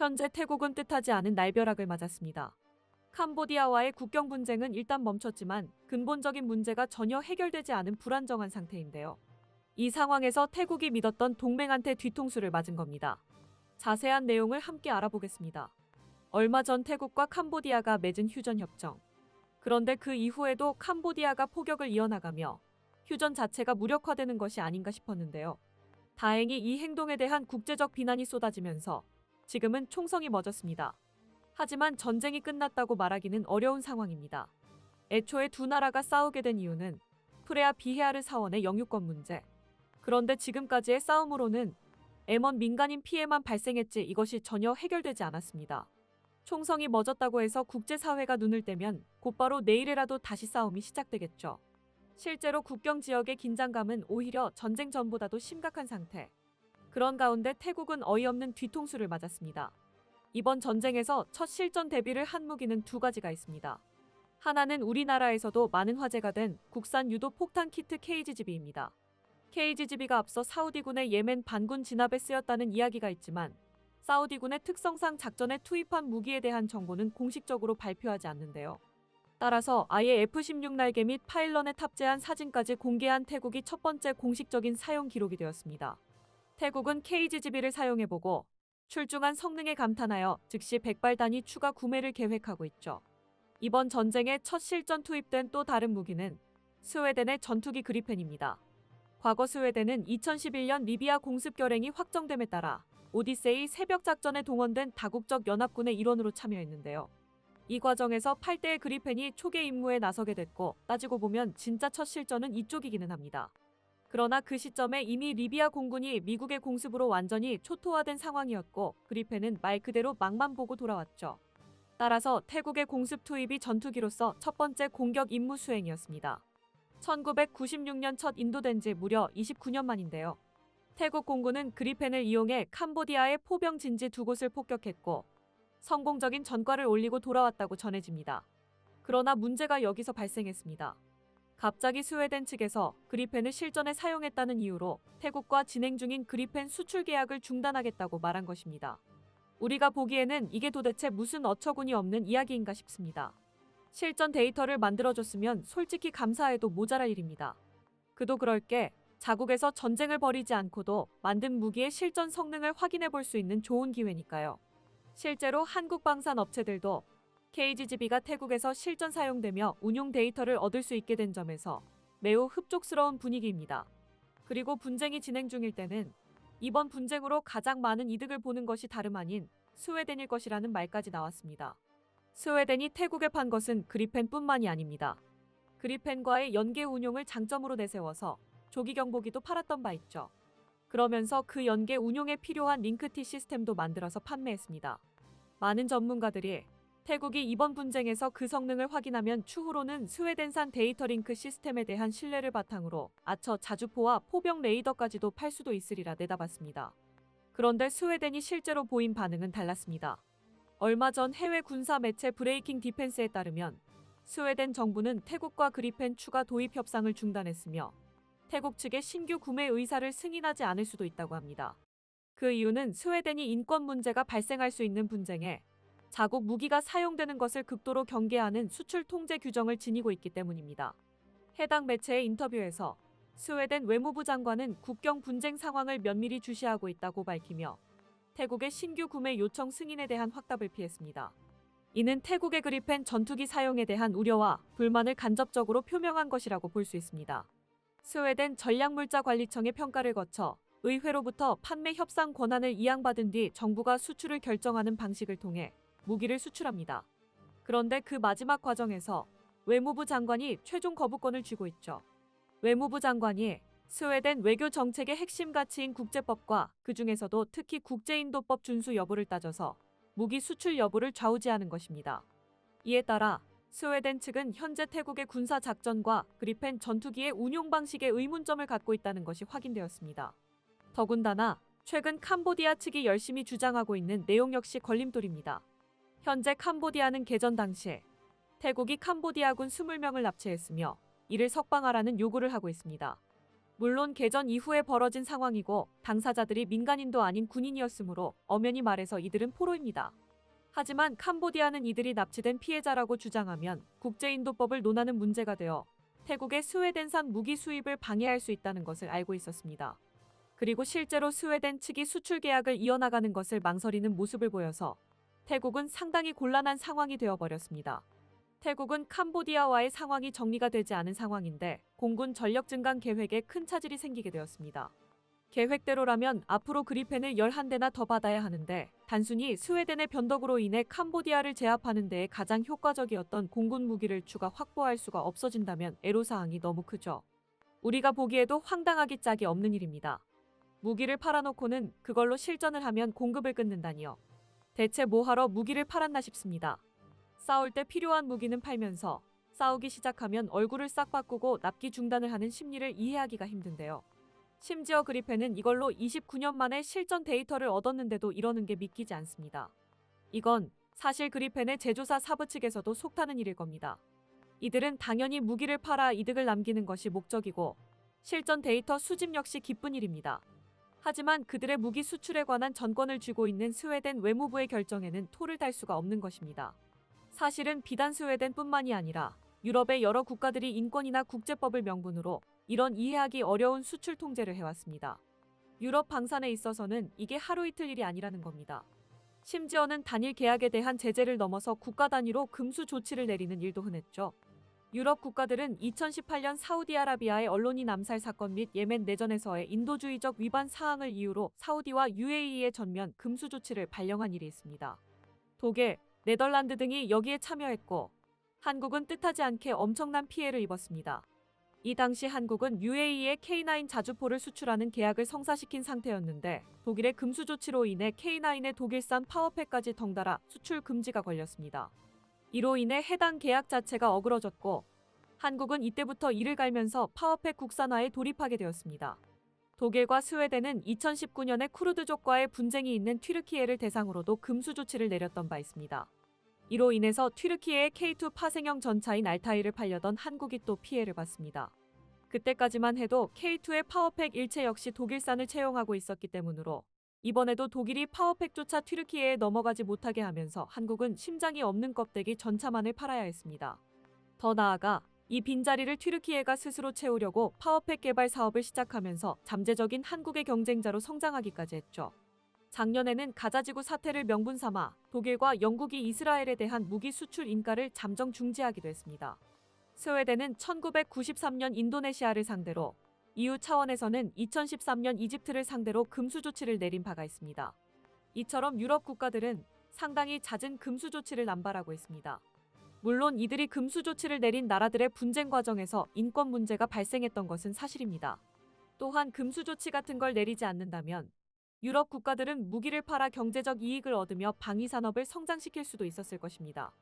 현재 태국은 뜻하지 않은 날벼락을 맞았습니다. 캄보디아와의 국경 분쟁은 일단 멈췄지만 근본적인 문제가 전혀 해결되지 않은 불안정한 상태인데요. 이 상황에서 태국이 믿었던 동맹한테 뒤통수를 맞은 겁니다. 자세한 내용을 함께 알아보겠습니다. 얼마 전 태국과 캄보디아가 맺은 휴전 협정. 그런데 그 이후에도 캄보디아가 포격을 이어나가며 휴전 자체가 무력화되는 것이 아닌가 싶었는데요. 다행히 이 행동에 대한 국제적 비난이 쏟아지면서 지금은 총성이 멎었습니다. 하지만 전쟁이 끝났다고 말하기는 어려운 상황입니다. 애초에 두 나라가 싸우게 된 이유는 프레아 비헤아르 사원의 영유권 문제. 그런데 지금까지의 싸움으로는 M1 민간인 피해만 발생했지 이것이 전혀 해결되지 않았습니다. 총성이 멎었다고 해서 국제사회가 눈을 떼면 곧바로 내일이라도 다시 싸움이 시작되겠죠. 실제로 국경 지역의 긴장감은 오히려 전쟁 전보다도 심각한 상태. 그런 가운데 태국은 어이없는 뒤통수를 맞았습니다. 이번 전쟁에서 첫 실전 대비를 한 무기는 두 가지가 있습니다. 하나는 우리나라에서도 많은 화제가 된 국산 유도 폭탄 키트 KGGB입니다. KGGB가 앞서 사우디군의 예멘 반군 진압에 쓰였다는 이야기가 있지만 사우디군의 특성상 작전에 투입한 무기에 대한 정보는 공식적으로 발표하지 않는데요. 따라서 아예 F-16 날개 및 파일런에 탑재한 사진까지 공개한 태국이 첫 번째 공식적인 사용 기록이 되었습니다. 태국은 KGGB를 사용해보고 출중한 성능에 감탄하여 즉시 100발 단위 추가 구매를 계획하고 있죠. 이번 전쟁에 첫 실전 투입된 또 다른 무기는 스웨덴의 전투기 그리펜입니다. 과거 스웨덴은 2011년 리비아 공습 결행이 확정됨에 따라 오디세이 새벽 작전에 동원된 다국적 연합군의 일원으로 참여했는데요. 이 과정에서 8대의 그리펜이 초계 임무에 나서게 됐고 따지고 보면 진짜 첫 실전은 이쪽이기는 합니다. 그러나 그 시점에 이미 리비아 공군이 미국의 공습으로 완전히 초토화된 상황이었고 그리펜은 말 그대로 막만 보고 돌아왔죠. 따라서 태국의 공습 투입이 전투기로서 첫 번째 공격 임무 수행이었습니다. 1996년 첫 인도된 지 무려 29년 만인데요. 태국 공군은 그리펜을 이용해 캄보디아의 포병 진지 두 곳을 폭격했고 성공적인 전과를 올리고 돌아왔다고 전해집니다. 그러나 문제가 여기서 발생했습니다. 갑자기 스웨덴 측에서 그리펜을 실전에 사용했다는 이유로 태국과 진행 중인 그리펜 수출 계약을 중단하겠다고 말한 것입니다. 우리가 보기에는 이게 도대체 무슨 어처구니 없는 이야기인가 싶습니다. 실전 데이터를 만들어줬으면 솔직히 감사해도 모자랄 일입니다. 그도 그럴 게 자국에서 전쟁을 벌이지 않고도 만든 무기의 실전 성능을 확인해 볼 수 있는 좋은 기회니까요. 실제로 한국 방산 업체들도 KGGB가 태국에서 실전 사용되며 운용 데이터를 얻을 수 있게 된 점에서 매우 흡족스러운 분위기입니다. 그리고 분쟁이 진행 중일 때는 이번 분쟁으로 가장 많은 이득을 보는 것이 다름 아닌 스웨덴일 것이라는 말까지 나왔습니다. 스웨덴이 태국에 판 것은 그리펜뿐만이 아닙니다. 그리펜과의 연계 운용을 장점으로 내세워서 조기 경보기도 팔았던 바 있죠. 그러면서 그 연계 운용에 필요한 링크티 시스템도 만들어서 판매했습니다. 많은 전문가들이 태국이 이번 분쟁에서 그 성능을 확인하면 추후로는 스웨덴산 데이터 링크 시스템에 대한 신뢰를 바탕으로 아처 자주포와 포병 레이더까지도 팔 수도 있으리라 내다봤습니다. 그런데 스웨덴이 실제로 보인 반응은 달랐습니다. 얼마 전 해외 군사 매체 브레이킹 디펜스에 따르면 스웨덴 정부는 태국과 그리펜 추가 도입 협상을 중단했으며 태국 측의 신규 구매 의사를 승인하지 않을 수도 있다고 합니다. 그 이유는 스웨덴이 인권 문제가 발생할 수 있는 분쟁에 자국 무기가 사용되는 것을 극도로 경계하는 수출 통제 규정을 지니고 있기 때문입니다. 해당 매체의 인터뷰에서 스웨덴 외무부 장관은 국경 분쟁 상황을 면밀히 주시하고 있다고 밝히며 태국의 신규 구매 요청 승인에 대한 확답을 피했습니다. 이는 태국의 그리펜 전투기 사용에 대한 우려와 불만을 간접적으로 표명한 것이라고 볼 수 있습니다. 스웨덴 전략물자관리청의 평가를 거쳐 의회로부터 판매 협상 권한을 이양받은 뒤 정부가 수출을 결정하는 방식을 통해 무기를 수출합니다. 그런데 그 마지막 과정에서 외무부 장관이 최종 거부권을 쥐고 있죠. 외무부 장관이 스웨덴 외교 정책의 핵심 가치인 국제법과 그 중에서도 특히 국제인도법 준수 여부를 따져서 무기 수출 여부를 좌우지하는 것입니다. 이에 따라 스웨덴 측은 현재 태국의 군사 작전과 그리펜 전투기의 운용 방식에 의문점을 갖고 있다는 것이 확인되었습니다. 더군다나 최근 캄보디아 측이 열심히 주장하고 있는 내용 역시 걸림돌입니다. 현재 캄보디아는 개전 당시 태국이 캄보디아군 20명을 납치했으며 이를 석방하라는 요구를 하고 있습니다. 물론 개전 이후에 벌어진 상황이고 당사자들이 민간인도 아닌 군인이었으므로 엄연히 말해서 이들은 포로입니다. 하지만 캄보디아는 이들이 납치된 피해자라고 주장하면 국제인도법을 논하는 문제가 되어 태국의 스웨덴산 무기 수입을 방해할 수 있다는 것을 알고 있었습니다. 그리고 실제로 스웨덴 측이 수출 계약을 이어나가는 것을 망설이는 모습을 보여서 태국은 상당히 곤란한 상황이 되어버렸습니다. 태국은 캄보디아와의 상황이 정리가 되지 않은 상황인데 공군 전력 증강 계획에 큰 차질이 생기게 되었습니다. 계획대로라면 앞으로 그리펜을 11대나 더 받아야 하는데 단순히 스웨덴의 변덕으로 인해 캄보디아를 제압하는 데에 가장 효과적이었던 공군 무기를 추가 확보할 수가 없어진다면 애로사항이 너무 크죠. 우리가 보기에도 황당하기 짝이 없는 일입니다. 무기를 팔아놓고는 그걸로 실전을 하면 공급을 끊는다니요. 대체 뭐하러 무기를 팔았나 싶습니다. 싸울 때 필요한 무기는 팔면서 싸우기 시작하면 얼굴을 싹 바꾸고 납기 중단을 하는 심리를 이해하기가 힘든데요. 심지어 그리펜은 이걸로 29년 만에 실전 데이터를 얻었는데도 이러는 게 믿기지 않습니다. 이건 사실 그리펜의 제조사 사부 측에서도 속타는 일일 겁니다. 이들은 당연히 무기를 팔아 이득을 남기는 것이 목적이고 실전 데이터 수집 역시 기쁜 일입니다. 하지만 그들의 무기 수출에 관한 전권을 쥐고 있는 스웨덴 외무부의 결정에는 토를 달 수가 없는 것입니다. 사실은 비단 스웨덴뿐만이 아니라 유럽의 여러 국가들이 인권이나 국제법을 명분으로 이런 이해하기 어려운 수출 통제를 해왔습니다. 유럽 방산에 있어서는 이게 하루 이틀 일이 아니라는 겁니다. 심지어는 단일 계약에 대한 제재를 넘어서 국가 단위로 금수 조치를 내리는 일도 흔했죠. 유럽 국가들은 2018년 사우디아라비아의 언론인 암살 사건 및 예멘 내전에서의 인도주의적 위반 사항을 이유로 사우디와 UAE의 전면 금수 조치를 발령한 일이 있습니다. 독일, 네덜란드 등이 여기에 참여했고 한국은 뜻하지 않게 엄청난 피해를 입었습니다. 이 당시 한국은 UAE에 K9 자주포를 수출하는 계약을 성사시킨 상태였는데 독일의 금수 조치로 인해 K9의 독일산 파워팩까지 덩달아 수출 금지가 걸렸습니다. 이로 인해 해당 계약 자체가 어그러졌고 한국은 이때부터 이를 갈면서 파워팩 국산화에 돌입하게 되었습니다. 독일과 스웨덴은 2019년에 쿠르드족과의 분쟁이 있는 튀르키예를 대상으로도 금수 조치를 내렸던 바 있습니다. 이로 인해서 튀르키예의 K2 파생형 전차인 알타이를 팔려던 한국이 또 피해를 봤습니다. 그때까지만 해도 K2의 파워팩 일체 역시 독일산을 채용하고 있었기 때문으로 이번에도 독일이 파워팩조차 튀르키예에 넘어가지 못하게 하면서 한국은 심장이 없는 껍데기 전차만을 팔아야 했습니다. 더 나아가 이 빈자리를 튀르키예가 스스로 채우려고 파워팩 개발 사업을 시작하면서 잠재적인 한국의 경쟁자로 성장하기까지 했죠. 작년에는 가자지구 사태를 명분 삼아 독일과 영국이 이스라엘에 대한 무기 수출 인가를 잠정 중지하기도 했습니다. 스웨덴은 1993년 인도네시아를 상대로 EU 차원에서는 2013년 이집트를 상대로 금수 조치를 내린 바가 있습니다. 이처럼 유럽 국가들은 상당히 잦은 금수 조치를 남발하고 있습니다. 물론 이들이 금수 조치를 내린 나라들의 분쟁 과정에서 인권 문제가 발생했던 것은 사실입니다. 또한 금수 조치 같은 걸 내리지 않는다면 유럽 국가들은 무기를 팔아 경제적 이익을 얻으며 방위 산업을 성장시킬 수도 있었을 것입니다.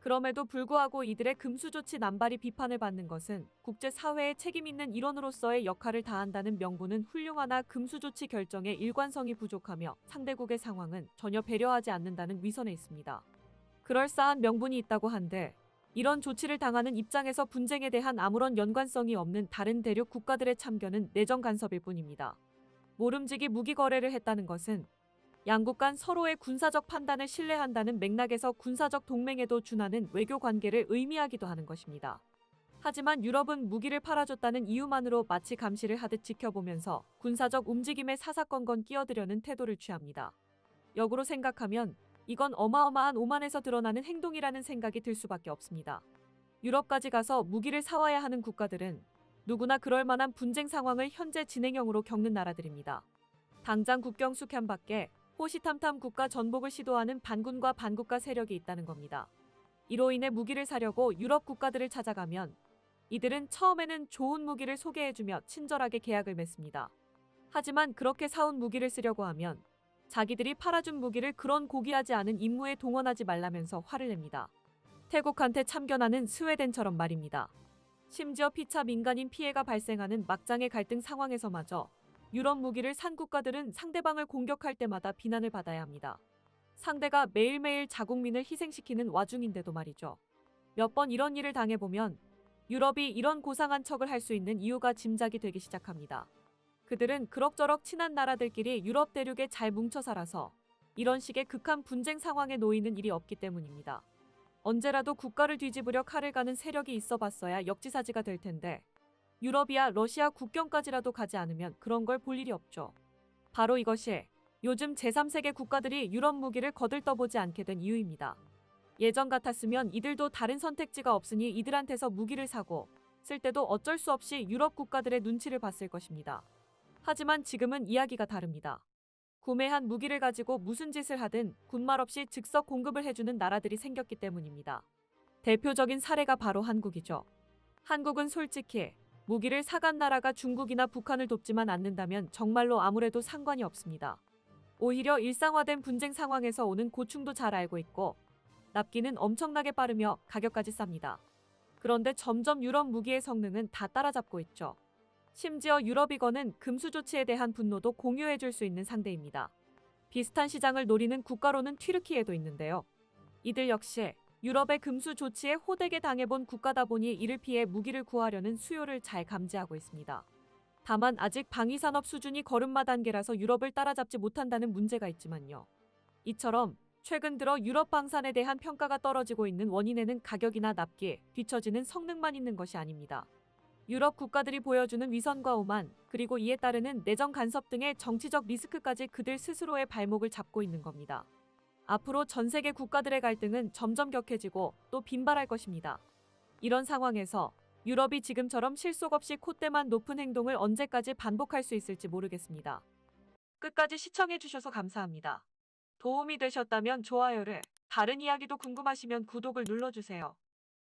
그럼에도 불구하고 이들의 금수 조치 남발이 비판을 받는 것은 국제 사회의 책임 있는 일원으로서의 역할을 다한다는 명분은 훌륭하나 금수 조치 결정에 일관성이 부족하며 상대국의 상황은 전혀 배려하지 않는다는 위선에 있습니다. 그럴싸한 명분이 있다고 한데 이런 조치를 당하는 입장에서 분쟁에 대한 아무런 연관성이 없는 다른 대륙 국가들의 참견은 내정 간섭일 뿐입니다. 모름지기 무기 거래를 했다는 것은 양국 간 서로의 군사적 판단을 신뢰한다는 맥락에서 군사적 동맹에도 준하는 외교 관계를 의미하기도 하는 것입니다. 하지만 유럽은 무기를 팔아줬다는 이유만으로 마치 감시를 하듯 지켜보면서 군사적 움직임에 사사건건 끼어들려는 태도를 취합니다. 역으로 생각하면 이건 어마어마한 오만에서 드러나는 행동이라는 생각이 들 수밖에 없습니다. 유럽까지 가서 무기를 사와야 하는 국가들은 누구나 그럴 만한 분쟁 상황을 현재 진행형으로 겪는 나라들입니다. 당장 국경 수캔 밖에 호시탐탐 국가 전복을 시도하는 반군과 반국가 세력이 있다는 겁니다. 이로 인해 무기를 사려고 유럽 국가들을 찾아가면 이들은 처음에는 좋은 무기를 소개해주며 친절하게 계약을 맺습니다. 하지만 그렇게 사온 무기를 쓰려고 하면 자기들이 팔아준 무기를 그런 고귀하지 않은 임무에 동원하지 말라면서 화를 냅니다. 태국한테 참견하는 스웨덴처럼 말입니다. 심지어 피차 민간인 피해가 발생하는 막장의 갈등 상황에서마저 유럽 무기를 산 국가들은 상대방을 공격할 때마다 비난을 받아야 합니다. 상대가 매일매일 자국민을 희생시키는 와중인데도 말이죠. 몇 번 이런 일을 당해보면 유럽이 이런 고상한 척을 할 수 있는 이유가 짐작이 되기 시작합니다. 그들은 그럭저럭 친한 나라들끼리 유럽 대륙에 잘 뭉쳐 살아서 이런 식의 극한 분쟁 상황에 놓이는 일이 없기 때문입니다. 언제라도 국가를 뒤집으려 칼을 가는 세력이 있어 봤어야 역지사지가 될 텐데 유럽이야 러시아 국경까지라도 가지 않으면 그런 걸 볼 일이 없죠. 바로 이것이 요즘 제3세계 국가들이 유럽 무기를 거들떠보지 않게 된 이유입니다. 예전 같았으면 이들도 다른 선택지가 없으니 이들한테서 무기를 사고 쓸 때도 어쩔 수 없이 유럽 국가들의 눈치를 봤을 것입니다. 하지만 지금은 이야기가 다릅니다. 구매한 무기를 가지고 무슨 짓을 하든 군말 없이 즉석 공급을 해주는 나라들이 생겼기 때문입니다. 대표적인 사례가 바로 한국이죠. 한국은 솔직히 무기를 사간 나라가 중국이나 북한을 돕지만 않는다면 정말로 아무래도 상관이 없습니다. 오히려 일상화된 분쟁 상황에서 오는 고충도 잘 알고 있고 납기는 엄청나게 빠르며 가격까지 쌉니다. 그런데 점점 유럽 무기의 성능은 다 따라잡고 있죠. 심지어 유럽이거는 금수 조치에 대한 분노도 공유해 줄 수 있는 상대입니다. 비슷한 시장을 노리는 국가로는 튀르키예도 있는데요. 이들 역시 유럽의 금수 조치에 호되게 당해본 국가다 보니 이를 피해 무기를 구하려는 수요를 잘 감지하고 있습니다. 다만 아직 방위산업 수준이 걸음마 단계라서 유럽을 따라잡지 못한다는 문제가 있지만요. 이처럼 최근 들어 유럽 방산에 대한 평가가 떨어지고 있는 원인에는 가격이나 납기, 뒤처지는 성능만 있는 것이 아닙니다. 유럽 국가들이 보여주는 위선과 오만, 그리고 이에 따르는 내정 간섭 등의 정치적 리스크까지 그들 스스로의 발목을 잡고 있는 겁니다. 앞으로 전 세계 국가들의 갈등은 점점 격해지고 또 빈발할 것입니다. 이런 상황에서 유럽이 지금처럼 실속 없이 콧대만 높은 행동을 언제까지 반복할 수 있을지 모르겠습니다. 끝까지 시청해주셔서 감사합니다. 도움이 되셨다면 좋아요를, 다른 이야기도 궁금하시면 구독을 눌러주세요.